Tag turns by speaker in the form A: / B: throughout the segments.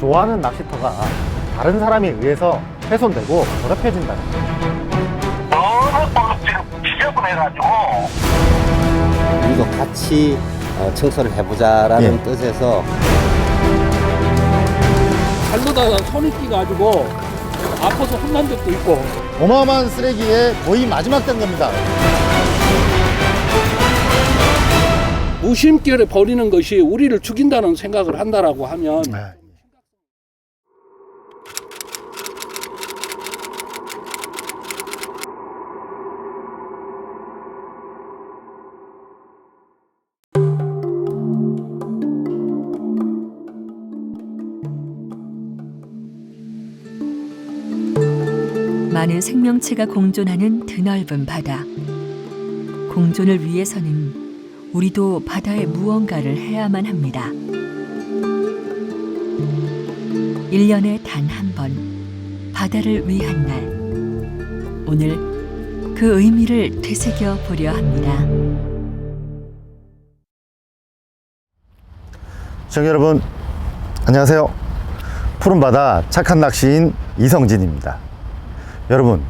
A: 좋아하는 낚시터가 다른 사람에 의해서 훼손되고 더럽혀진다는 거예요.
B: 너무 또 지금 지저분해가지고
C: 우리도 같이 어, 청소를 해보자라는
A: 예.
C: 뜻에서
D: 잘못하다 손이 끼가지고 아파서 혼난 적도 있고
A: 어마어마한 쓰레기의 거의 마지막 단계입니다.
D: 무심결에 버리는 것이 우리를 죽인다는 생각을 한다라고 하면
A: 아,
E: 많은 생명체가 공존하는 드넓은 바다. 공존을 위해서는 우리도 바다에 무언가를 해야만 합니다. 1년에 단 한 번, 바다를 위한 날. 오늘 그 의미를 되새겨 보려 합니다.
A: 시청자 여러분, 안녕하세요. 푸른 바다 착한 낚시인 이성진입니다. 여러분,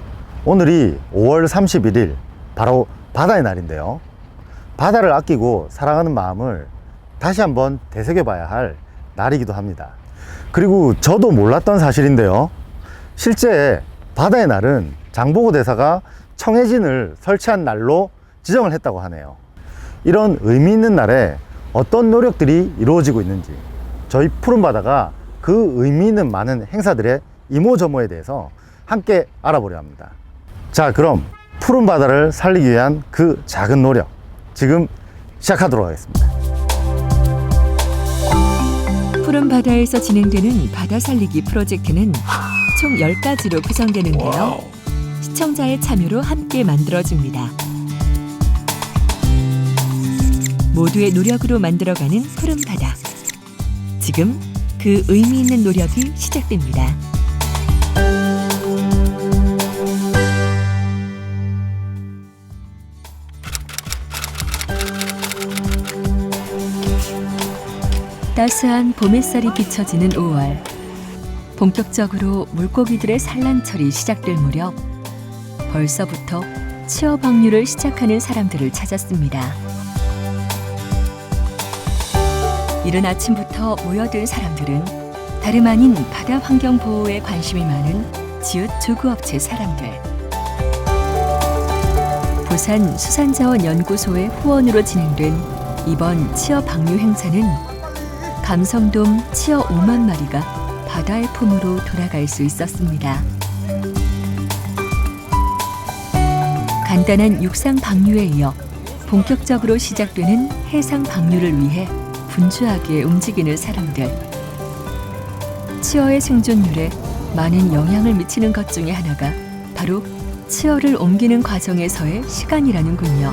A: 오늘이 5월 31일, 바로 바다의 날인데요. 바다를 아끼고 사랑하는 마음을 다시 한번 되새겨 봐야 할 날이기도 합니다. 그리고 저도 몰랐던 사실인데요. 실제 바다의 날은 장보고 대사가 청해진을 설치한 날로 지정을 했다고 하네요. 이런 의미 있는 날에 어떤 노력들이 이루어지고 있는지 저희 푸른바다가 그 의미 있는 많은 행사들의 이모저모에 대해서 함께 알아보려 합니다. 자, 그럼 푸른 바다를 살리기 위한 그 작은 노력 지금 시작하도록 하겠습니다.
E: 푸른 바다에서 진행되는 바다 살리기 프로젝트는 총 10가지로 구성되는데요. 시청자의 참여로 함께 만들어집니다. 모두의 노력으로 만들어가는 푸른 바다. 지금 그 의미 있는 노력이 시작됩니다. 따스한 봄 햇살이 비춰지는 5월. 본격적으로 물고기들의 산란철이 시작될 무렵 벌써부터 취업 방류를 시작하는 사람들을 찾았습니다. 이른 아침부터 모여든 사람들은 다름 아닌 바다 환경 보호에 관심이 많은 지읒 조그업체 사람들. 부산 수산자원연구소의 후원으로 진행된 이번 취업 방류 행사는 감성돔 치어 5만 마리가 바다의 품으로 돌아갈 수 있었습니다. 간단한 육상 방류에 이어 본격적으로 시작되는 해상 방류를 위해 분주하게 움직이는 사람들. 치어의 생존율에 많은 영향을 미치는 것 중에 하나가 바로 치어를 옮기는 과정에서의 시간이라는군요.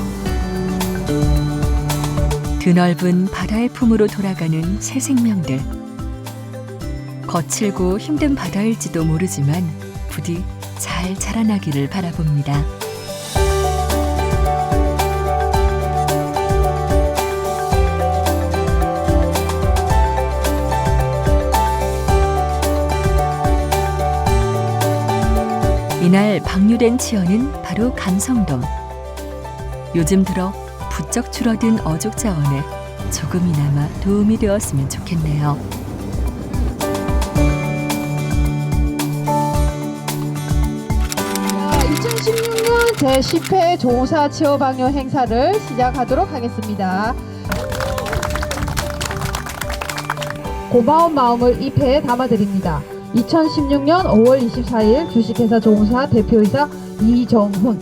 E: 드넓은 바다의 품으로 돌아가는 새 생명들. 거칠고 힘든 바다일지도 모르지만 부디 잘 자라나기를 바라봅니다. 이날 방류된 치어는 바로 감성돔. 요즘 들어 부쩍 줄어든 어족 자원에 조금이나마 도움이 되었으면 좋겠네요.
F: 자, 2016년 제10회 조사 치어 방류 행사를 시작하도록 하겠습니다. 고마운 마음을 이 패에 담아드립니다. 2016년 5월 24일 주식회사 조사 대표이사 이정훈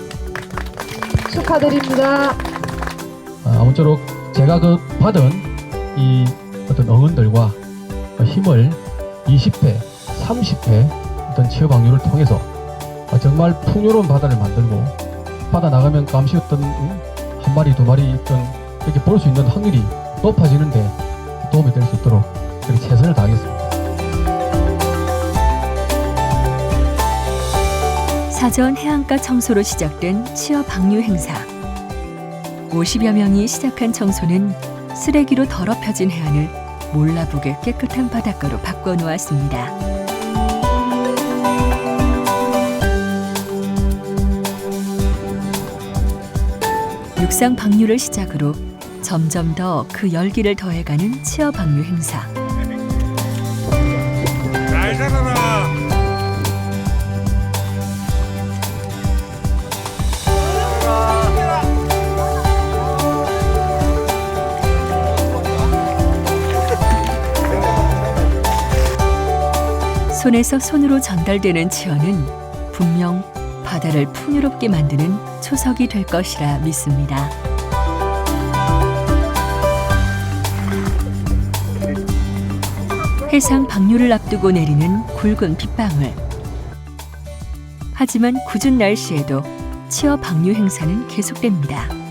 F: 축하드립니다.
G: 아, 아무쪼록 제가 그 받은 이 어떤 응원들과 힘을 20회, 30회 어떤 취업 확률을 통해서 아, 정말 풍요로운 바다를 만들고 바다 나가면 감시 어떤 음, 한 마리, 두 마리 어떤 이렇게 볼 수 있는 확률이 높아지는데 도움이 될 수 있도록 그렇게 최선을 다하겠습니다.
E: 사전 해안가 청소로 시작된 취업 방류 행사. 50여 명이 시작한 청소는 쓰레기로 더럽혀진 해안을 몰라보게 깨끗한 바닷가로 바꿔놓았습니다. 육상 방류를 시작으로 점점 더 그 열기를 더해가는 치어 방류 행사. 손에서 손으로 전달되는 치어는 분명 바다를 풍요롭게 만드는 초석이 될 것이라 믿습니다. 해상 방류를 앞두고 내리는 굵은 빗방울. 하지만 굳은 날씨에도 치어 방류 행사는 계속됩니다.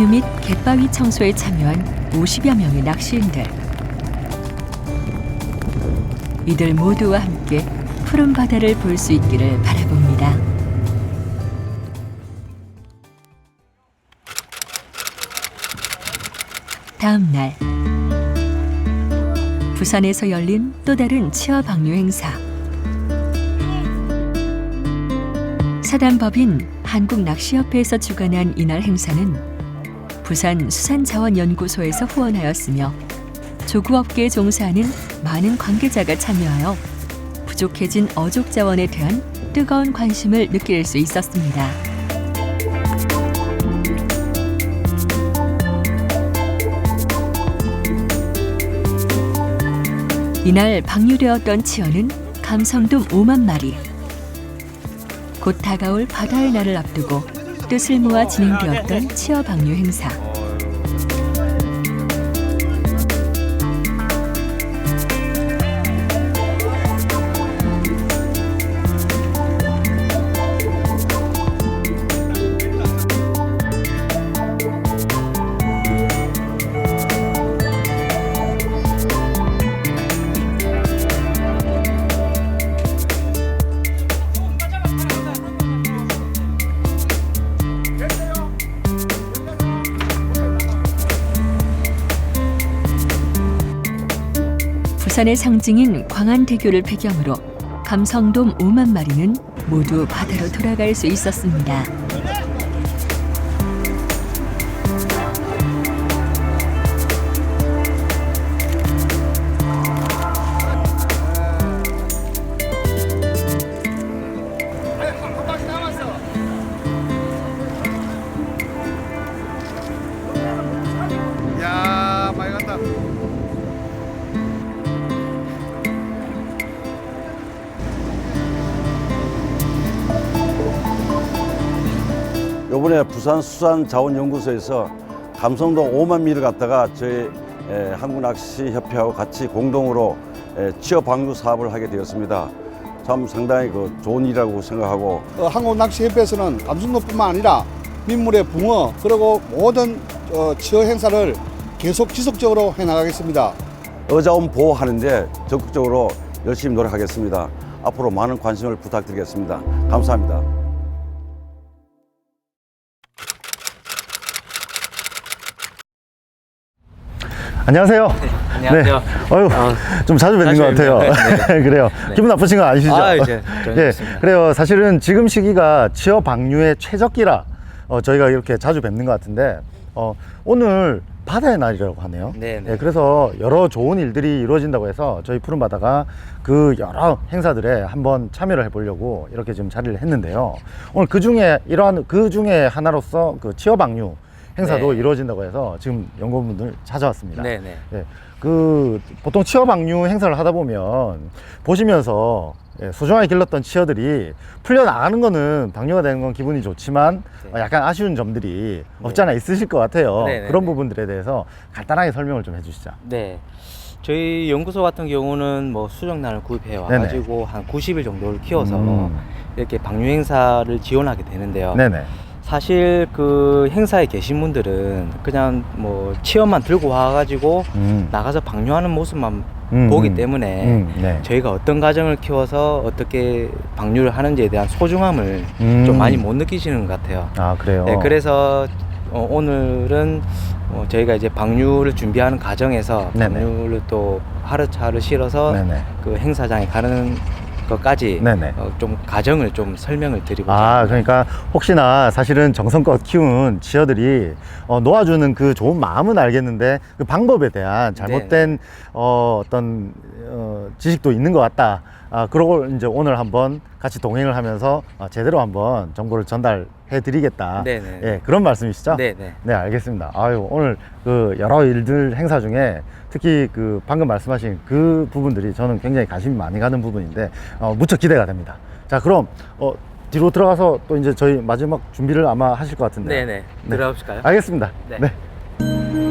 E: 방류 및 갯바위 청소에 참여한 50여 명의 낚시인들. 이들 모두와 함께 푸른 바다를 볼 수 있기를 바라봅니다. 다음 날 부산에서 열린 또 다른 치어 방류 행사. 사단법인 한국낚시협회에서 주관한 이날 행사는 부산 수산자원연구소에서 후원하였으며 조구업계에 종사하는 많은 관계자가 참여하여 부족해진 어족 자원에 대한 뜨거운 관심을 느낄 수 있었습니다. 이날 방류되었던 치어는 감성돔 5만 마리. 곧 다가올 바다의 날을 앞두고 뜻을 모아 진행되었던 치어 방류 행사. 부산의 상징인 광안대교를 배경으로 감성돔 5만 마리는 모두 바다로 돌아갈 수 있었습니다.
H: 부산 수산자원연구소에서 감성도 5만 미를 갖다가 저희 에, 한국낚시협회하고 같이 공동으로 에, 취업 방류 사업을 하게 되었습니다. 참 상당히 그 좋은 일이라고 생각하고
I: 어, 한국낚시협회에서는 감성도뿐만 아니라 민물의 붕어 그리고 모든 어, 치어 행사를 계속 지속적으로 해나가겠습니다.
H: 어자원 보호하는데 적극적으로 열심히 노력하겠습니다. 앞으로 많은 관심을 부탁드리겠습니다. 감사합니다.
A: 안녕하세요.
J: 안녕하세요.
A: 네. 어유 좀 자주 뵙는 것 같아요. 그래요. 기분 나쁘신 거 아니시죠?
J: 아, 이제 좀
A: 예. 그래요. 사실은 지금 시기가 취업 방류의 최적기라 어, 저희가 이렇게 자주 뵙는 것 같은데 어, 오늘 바다의 날이라고 하네요.
J: 네, 네.
A: 예, 그래서 여러 좋은 일들이 이루어진다고 해서 저희 푸른 바다가 그 여러 행사들에 한번 참여를 해보려고 이렇게 지금 자리를 했는데요. 오늘 그 중에 이러한 그 중에 하나로서 그 취업 방류 행사도
J: 네.
A: 이루어진다고 해서 지금 연구원분들 찾아왔습니다.
J: 네 네.
A: 예. 그 보통 치어 방류 행사를 하다 보면 보시면서 예, 소중하게 길렀던 치어들이 풀려 나가는 거는 방류가 되는 건 기분이 좋지만
C: 네.
A: 어, 약간 아쉬운 점들이 없지 않아 있으실 것 같아요.
C: 네, 네,
A: 그런
C: 네.
A: 부분들에 대해서 간단하게 설명을 좀 해주시죠.
J: 네. 저희 연구소 같은 경우는 뭐 수정란을 구입해 와가지고 한 90일 정도를 키워서
A: 음.
J: 이렇게 방류 행사를 지원하게 되는데요.
A: 네네.
J: 사실 그 행사에 계신 분들은 그냥 뭐 치어만 들고 와가지고
A: 음.
J: 나가서 방류하는 모습만
A: 음,
J: 보기
A: 음.
J: 때문에
A: 음, 네.
J: 저희가 어떤 가정을 키워서 어떻게 방류를 하는지에 대한 소중함을
A: 음.
J: 좀 많이 못 느끼시는 것 같아요.
A: 아 그래요.
J: 네, 그래서 어, 오늘은 어, 저희가 이제 방류를 준비하는 과정에서
A: 네네.
J: 방류를 또 하루차를 실어서
A: 네네.
J: 그 행사장에 가는 것까지
A: 네네.
J: 어, 좀 과정을 좀 설명을 드리고
A: 아, 그러니까 혹시나 사실은 정성껏 키운 치어들이 어, 놓아주는 그 좋은 마음은 알겠는데 그 방법에 대한 잘못된 어, 어떤 어, 지식도 있는 것 같다. 아, 그러고 이제 오늘 한번 같이 동행을 하면서 어, 제대로 한번 정보를 전달 해 드리겠다.
J: 네네.
A: 예, 그런 말씀이시죠?
J: 네네.
A: 네, 알겠습니다. 아유, 오늘 그 여러 일들 행사 중에 특히 그 방금 말씀하신 그 부분들이 저는 굉장히 관심이 많이 가는 부분인데 어, 무척 기대가 됩니다. 자, 그럼 어, 뒤로 들어가서 또 이제 저희 마지막 준비를 아마 하실 것 같은데.
J: 네네. 들어가실까요?
A: 알겠습니다.
J: 네.
A: 네.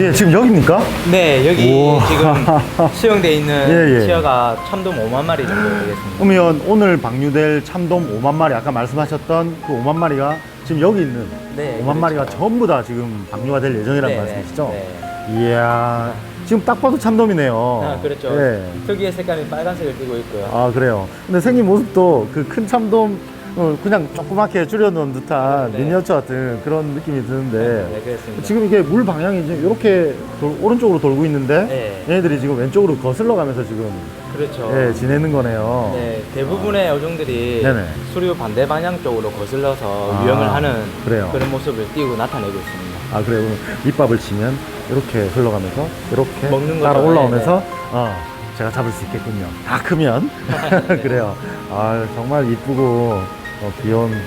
A: 예, 지금 여기입니까?
J: 네, 여기
A: 우와.
J: 지금 수용돼 있는
A: 예, 예.
J: 치어가 참돔 5만 마리 정도 되겠습니다.
A: 그러면 오늘 방류될 참돔 5만 마리, 아까 말씀하셨던 그 5만 마리가 지금 여기 있는
J: 네,
A: 5만
J: 그렇죠.
A: 마리가 전부 다 지금 방류가 될 예정이라는
J: 네,
A: 말씀이시죠?
J: 네.
A: 이야, 지금 딱 봐도 참돔이네요.
J: 아, 그렇죠.
A: 예.
J: 특유의 색깔이 빨간색을 띠고 있고요.
A: 아, 그래요. 근데 생긴 모습도 그 큰 참돔, 어, 그냥 조그맣게 줄여놓은 듯한
J: 네.
A: 미니어처 같은 그런 느낌이 드는데.
J: 네, 그렇습니다.
A: 지금 이게 물 방향이 지금 이렇게 돌- 오른쪽으로 돌고 있는데
J: 네.
A: 얘네들이 지금 왼쪽으로 거슬러 가면서 지금
J: 그렇죠.
A: 예, 지내는 거네요.
J: 네, 대부분의 어종들이
A: 네네.
J: 수류 반대 방향 쪽으로 거슬러서
A: 아,
J: 유영을 하는
A: 그래요.
J: 런 모습을 띄고 나타내고 있습니다.
A: 아 그래요. 그럼 밑밥을 치면 이렇게 흘러가면서 이렇게
J: 먹는
A: 따라
J: 거죠.
A: 올라오면서 어, 제가 잡을 수 있겠군요. 다 크면 그래요. 아 정말 이쁘고 어, 귀여운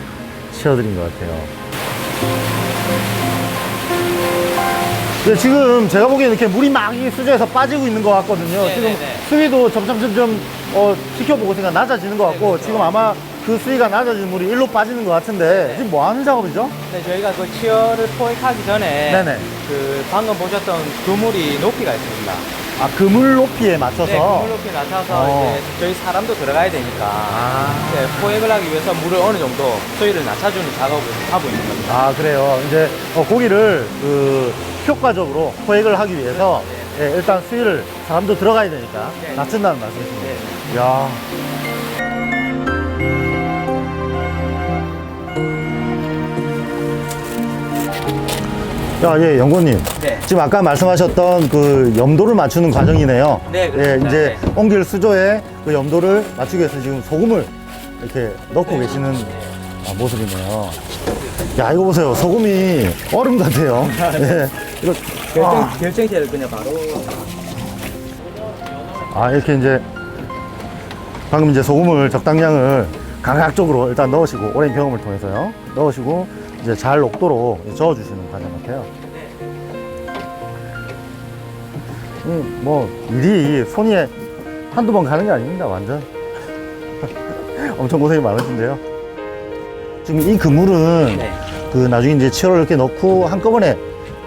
A: 치어들인 것 같아요. 네, 지금 제가 보기에는 이렇게 물이 막 이 수조에서 빠지고 있는 것 같거든요.
J: 네,
A: 지금
J: 네, 네.
A: 수위도 점점 점점 어, 지켜보고 있으니까 낮아지는 것 같고
J: 그렇죠.
A: 지금 아마 그 수위가 낮아진 물이 일로 빠지는 것 같은데
J: 네.
A: 지금 뭐 하는 작업이죠?
J: 네, 저희가 그 치어를 포획하기 전에
A: 네네.
J: 그 방금 보셨던 그물이 높이가 있습니다.
A: 아 그물 높이에 맞춰서
J: 네, 그물 높이 낮춰서
A: 어.
J: 이제 저희 사람도 들어가야 되니까
A: 아.
J: 네, 포획을 하기 위해서 물을 어느 정도 수위를 낮춰주는 작업을 하고 있는 겁니다.
A: 아 그래요. 이제 어, 고기를 그 효과적으로 포획을 하기 위해서 예, 일단 수위를 사람도 들어가야 되니까
J: 네.
A: 낮춘다는 말씀이십니다.
J: 네.
A: 야. 야, 예, 연구님.
J: 네.
A: 지금 아까 말씀하셨던 그 염도를 맞추는 과정이네요.
J: 네,
A: 예,
J: 그렇습니다.
A: 이제
J: 네.
A: 옮길 수조에 그 염도를 맞추기 위해서 지금 소금을 이렇게 넣고 계시는 아, 모습이네요. 야, 이거 보세요. 소금이 얼음 같아요. 예. 이거,
J: 결정,
A: 아.
J: 결정체를 그냥 바로
A: 아 이렇게 이제 방금 이제 소금을 적당량을 감각적으로 일단 넣으시고 오랜 경험을 통해서요 넣으시고 이제 잘 녹도록 저어주시는 과정 같아요. 음, 뭐 일이 손이 한두 번 가는 게 아닙니다 완전 엄청 고생이 많으신데요. 지금 이 그물은
J: 네.
A: 그 나중에 이제 치어를 이렇게 넣고 한꺼번에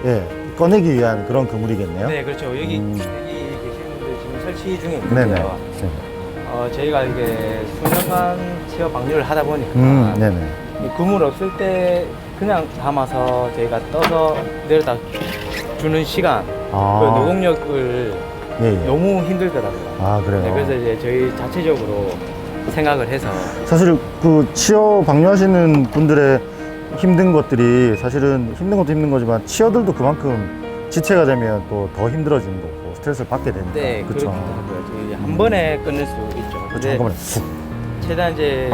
A: 예, 꺼내기 위한 그런 그물이겠네요.
J: 네, 그렇죠. 여기,
A: 음.
J: 여기 계신 분들 지금 설치 중에
A: 네네.
J: 있는데요. 어, 저희가 이게 수년간 치어 방류를 하다 보니까
A: 음, 네네.
J: 이 그물 없을 때 그냥 담아서 저희가 떠서 내려다 주는 시간,
A: 아.
J: 그 노동력을
A: 예, 예.
J: 너무 힘들더라고요.
A: 아, 그래요?
J: 네, 그래서 이제 저희 자체적으로 생각을 해서
A: 사실 그 치어 방류하시는 분들의 힘든 것들이 사실은 힘든 것도 힘든 거지만 치어들도 그만큼 지체가 되면 또 더 힘들어지는 거고 스트레스를 받게 되니까.
J: 네,
A: 그렇죠.
J: 그렇기도 하고요. 저희 한 번에 끊을 수 있죠. 근데
A: 훅.
J: 최대한 이제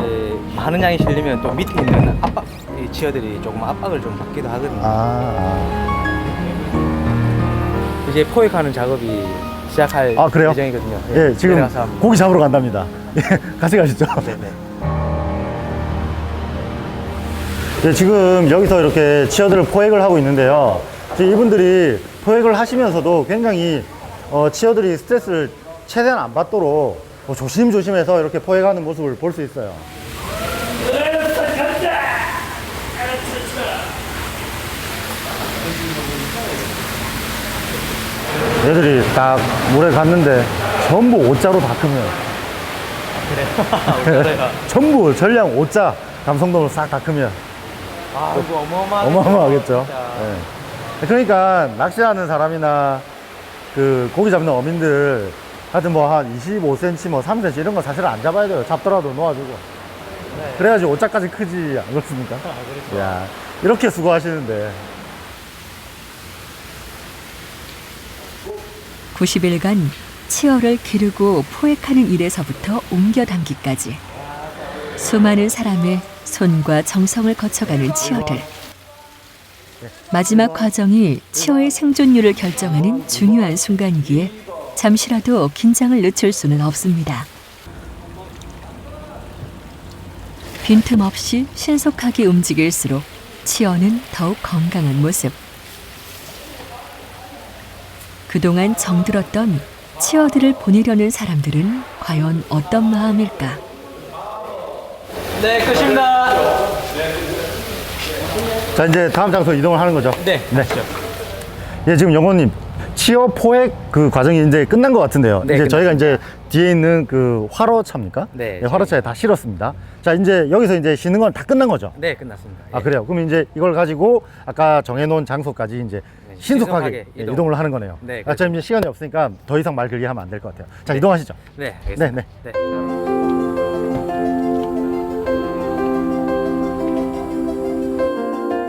J: 많은 양이 실리면 또 밑에 있는 압박, 이 치어들이 조금 압박을 좀 받기도 하거든요.
A: 아,
J: 이제 포획하는 작업이 시작할
A: 아, 그래요?
J: 예정이거든요.
A: 아. 예, 지금
J: 내려가서.
A: 고기 잡으러 간답니다. 예, 같이 가시죠.
J: 네네.
A: 예, 지금 여기서 이렇게 치어들을 포획을 하고 있는데요. 지금 이분들이 포획을 하시면서도 굉장히 어, 치어들이 스트레스를 최대한 안 받도록 뭐 조심조심해서 이렇게 포획하는 모습을 볼 수 있어요. 얘들이 딱 물에 갔는데 전부 오자로 다 크면 전부 전량 오자 감성돔을 싹 다 크면
J: 아, 이거 어마어마하겠다.
A: 어마어마하겠죠. 네. 그러니까 낚시하는 사람이나 그 고기 잡는 어민들 하여튼 뭐 한 25cm, 뭐 3cm 이런 거 사실 안 잡아야 돼요. 잡더라도 놓아주고.
J: 네.
A: 그래야지 오자까지 크지 안 그렇습니까?
J: 아, 그렇죠.
A: 야 이렇게 수고하시는데
E: 90일간 치어를 기르고 포획하는 일에서부터 옮겨당기까지 수많은 사람의 손과 정성을 거쳐가는 치어들. 마지막 과정이 치어의 생존율을 결정하는 중요한 순간이기에 잠시라도 긴장을 늦출 수는 없습니다. 빈틈없이 신속하게 움직일수록 치어는 더욱 건강한 모습. 그동안 정들었던 치어들을 보내려는 사람들은 과연 어떤 마음일까?
J: 네, 끝입니다.
A: 자 이제 다음 장소 이동을 하는 거죠.
J: 네,
A: 네. 예, 지금 영호님 치어 포획 그 과정이 이제 끝난 것 같은데요.
J: 네,
A: 이제. 저희가 이제 뒤에 있는 그 화로차입니까?
J: 네,
A: 예, 화로차에 다 실었습니다. 자 이제 여기서 이제 쉬는 건 다 끝난 거죠.
J: 네, 끝났습니다.
A: 아
J: 예.
A: 그래요. 그럼 이제 이걸 가지고 아까 정해놓은 장소까지 이제
J: 네,
A: 신속하게,
J: 신속하게
A: 예,
J: 이동.
A: 이동 을 하는 거네요.
J: 네,
A: 아. 지금 이제 시간이 없으니까 더 이상 말 길게 하면 안 될 것 같아요. 자 이동하시죠.
J: 네, 알겠습니다.
A: 네,
J: 네.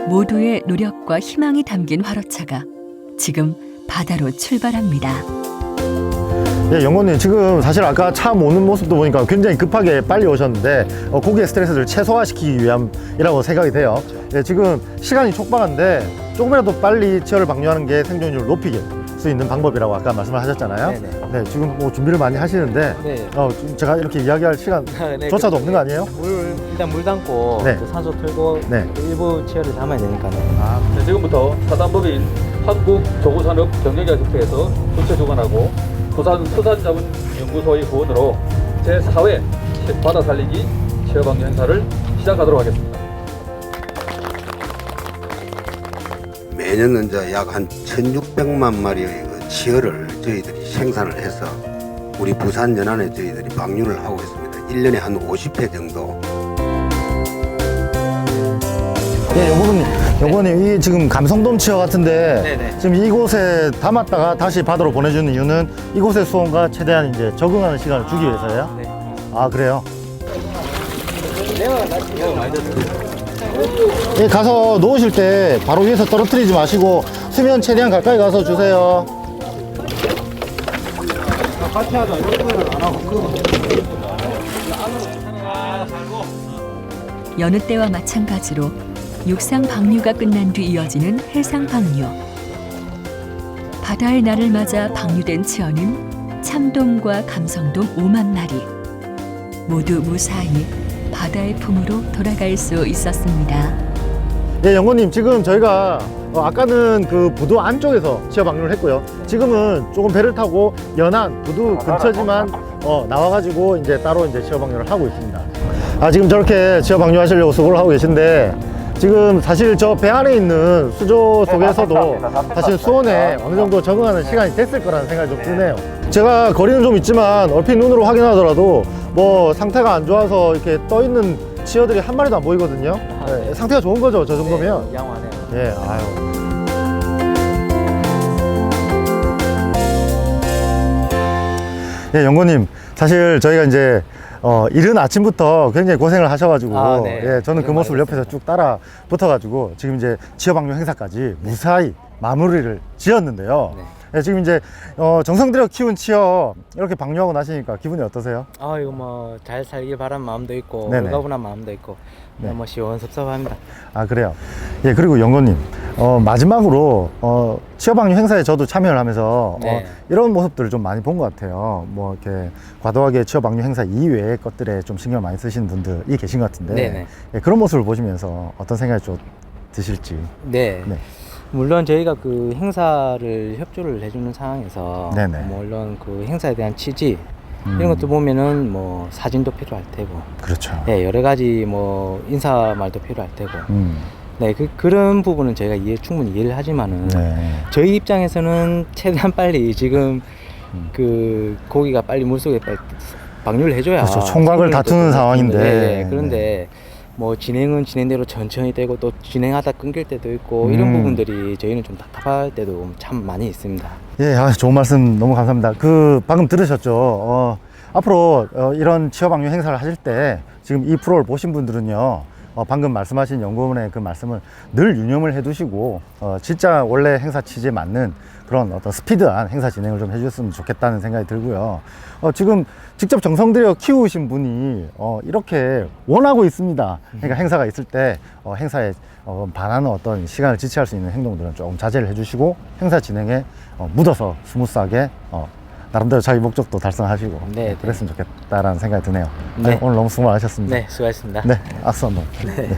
E: 모두의 노력과 희망이 담긴 화로차가 지금 바다로 출발합니다.
A: 예, 영호님 지금 사실 아까 차 모는 모습도 보니까 굉장히 급하게 빨리 오셨는데 어, 고기의 스트레스를 최소화시키기 위함이라고 생각이 돼요. 예, 지금 시간이 촉박한데 조금이라도 빨리 치어를 방류하는 게 생존율을 높이게 수 있는 방법이라고 아까 말씀을 하셨잖아요.
J: 네네.
A: 네, 지금 뭐 준비를 많이 하시는데
J: 네.
A: 어, 지금 제가 이렇게 이야기할 시간
J: 네,
A: 조차도
J: 그-
A: 없는 거 아니에요?
J: 물 일단 물 담고
A: 네.
J: 그 산소 틀고
A: 네.
J: 그 일부 치어를 담아야 되니까요.
D: 네, 지금부터 사단법인 한국조구산업경영자협회에서 부처 주관하고 부산 수산자문연구소의 후원으로 제4회 바다 살리기 체험방류 행사를 시작하도록 하겠습니다.
K: 매년 이제 약한 1,600만 마리의 그 치어를 저희들이 생산을 해서 우리 부산 연안에 저희들이 방류를 하고 있습니다. 1년에 한 50회 정도.
A: 예, 영호님, 영호님 이 지금 감성돔 치어 같은데
J: 네네.
A: 지금 이곳에 담았다가 다시 바다로 보내주는 이유는 이곳의 수온과 최대한 이제 적응하는 시간을 주기 위해서예요?
J: 네.
A: 아 그래요? 예, 가서 놓으실 때 바로 위에서 떨어뜨리지 마시고 수면 최대한 가까이 가서 주세요.
E: 여느 때와 마찬가지로 육상 방류가 끝난 뒤 이어지는 해상 방류. 바다의 날을 맞아 방류된 치어는 참돔과 감성돔 5만 마리. 모두 무사히 바다의 품으로 돌아갈 수 있었습니다.
A: 예, 영호님 지금 저희가 어, 아까는 그 부두 안쪽에서 치어 방류를 했고요. 지금은 조금 배를 타고 연안 부두 근처지만 어, 나와가지고 이제 따로 이제 치어 방류를 하고 있습니다. 아 지금 저렇게 치어 방류하시려고 수고를 하고 계신데 지금 사실 저 배 안에 있는 수조 속에서도 사실 수온에 어느 정도 적응하는 시간이 됐을 거라는 생각이 좀 드네요. 제가 거리는 좀 있지만 얼핏 눈으로 확인하더라도 뭐 상태가 안 좋아서 이렇게 떠 있는 치어들이 한 마리도 안 보이거든요. 네, 상태가 좋은 거죠, 저 정도면.
J: 네, 양호하네요.
A: 예, 아유. 예, 영고님. 사실 저희가 이제 어, 이른 아침부터 굉장히 고생을 하셔가지고,
J: 아, 네.
A: 예, 저는 그 모습을 옆에서 쭉 따라 붙어가지고, 지금 이제 지어방류 행사까지 무사히 마무리를 지었는데요.
J: 네.
A: 예, 지금 이제 어, 정성 들여 키운 치어 이렇게 방류하고 나시니까 기분이 어떠세요?
J: 아 이거 뭐 잘 살길 바라는 마음도 있고
A: 네네.
J: 가분한 마음도 있고
A: 네.
J: 뭐 시원섭섭합니다.
A: 아 그래요. 예 그리고 영건님 어, 마지막으로 어, 취업방류 행사에 저도 참여를 하면서
J: 네.
A: 어, 이런 모습들을 좀 많이 본 것 같아요. 뭐 이렇게 과도하게 취업방류 행사 이외의 것들에 좀 신경 을 많이 쓰시는 분들이 계신 것 같은데. 예, 그런 모습을 보시면서 어떤 생각이 좀 드실지.
J: 네.
A: 네.
J: 물론 저희가 그 행사를 협조를 해주는 상황에서
A: 네네.
J: 뭐 물론 그 행사에 대한 취지
A: 음,
J: 이런 것도 보면은 뭐 사진도 필요할 테고
A: 그렇죠.
J: 네, 여러 가지 뭐 인사 말도 필요할 테고
A: 음,
J: 네, 그, 그런 부분은 저희가 이해, 충분히 이해를 하지만은
A: 네.
J: 저희 입장에서는 최대한 빨리 지금
A: 음.
J: 그 고기가 빨리 물속에 빨리 방류를 해줘야
A: 그렇죠.
J: 총각을
A: 다투는
J: 또
A: 상황인데.
J: 네, 그런데 뭐 진행은 진행대로 천천히 되고 또 진행하다 끊길 때도 있고 이런
A: 음.
J: 부분들이 저희는 좀 답답할 때도 참 많이 있습니다.
A: 예, 아, 좋은 말씀 너무 감사합니다. 그 방금 들으셨죠? 어, 앞으로 어, 이런 취업방류 행사를 하실 때 지금 이 프로를 보신 분들은요. 어, 방금 말씀하신 연구원의 그 말씀을 늘 유념을 해두시고 어, 진짜 원래 행사 취지에 맞는 그런 어떤 스피드한 행사 진행을 좀 해주셨으면 좋겠다는 생각이 들고요. 어, 지금 직접 정성 들여 키우신 분이 어, 이렇게 원하고 있습니다. 그러니까 행사가 있을 때 어, 행사에 어, 반하는 어떤 시간을 지체할 수 있는 행동들은 조금 자제를 해주시고 행사 진행에 어, 묻어서 스무스하게 어, 나름대로 자기 목적도 달성하시고
J: 네, 네.
A: 그랬으면 좋겠다라는 생각이 드네요.
J: 네.
A: 오늘 너무 수고 많으셨습니다.
J: 네, 수고하셨습니다.
A: 네, 악수 한번.
J: 네.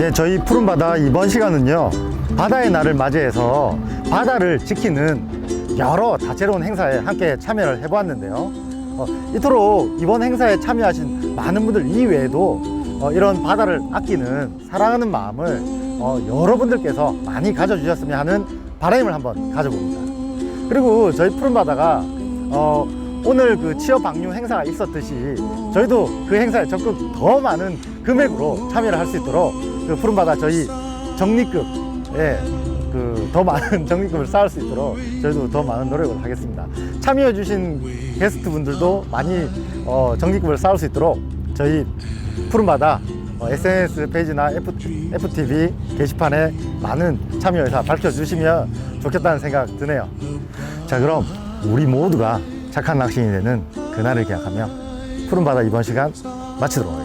A: 예, 저희 푸른 바다 이번 시간은요 바다의 날을 맞이해서 바다를 지키는 여러 다채로운 행사에 함께 참여를 해보았는데요. 어, 이토록 이번 행사에 참여하신 많은 분들 이외에도 어, 이런 바다를 아끼는 사랑하는 마음을 어, 여러분들께서 많이 가져주셨으면 하는 바람을 한번 가져봅니다. 그리고 저희 푸른 바다가 어, 오늘 그 취업 방류 행사가 있었듯이 저희도 그 행사에 적극 더 많은 금액으로 참여를 할 수 있도록 그 푸른 바다 저희 적립급에 그더 많은 적립금을 쌓을 수 있도록 저희도 더 많은 노력을 하겠습니다. 참여해 주신 게스트 분들도 많이 어, 적립금을 쌓을 수 있도록 저희 푸른 바다 어, SNS 페이지나 F, FTV 게시판에 많은 참여 의사 밝혀주시면 좋겠다는 생각 드네요. 자 그럼 우리 모두가 착한 낚시인이 되는 그날을 기약하며 푸른 바다 이번 시간 마치도록 하겠습니다.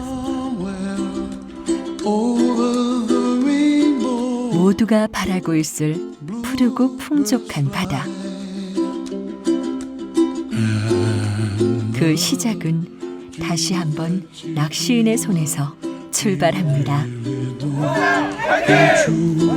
E: 모두가 바라고 있을 푸르고 풍족한 바다. 그 시작은 다시 한번 낚시인의 손에서 출발합니다.
L: 주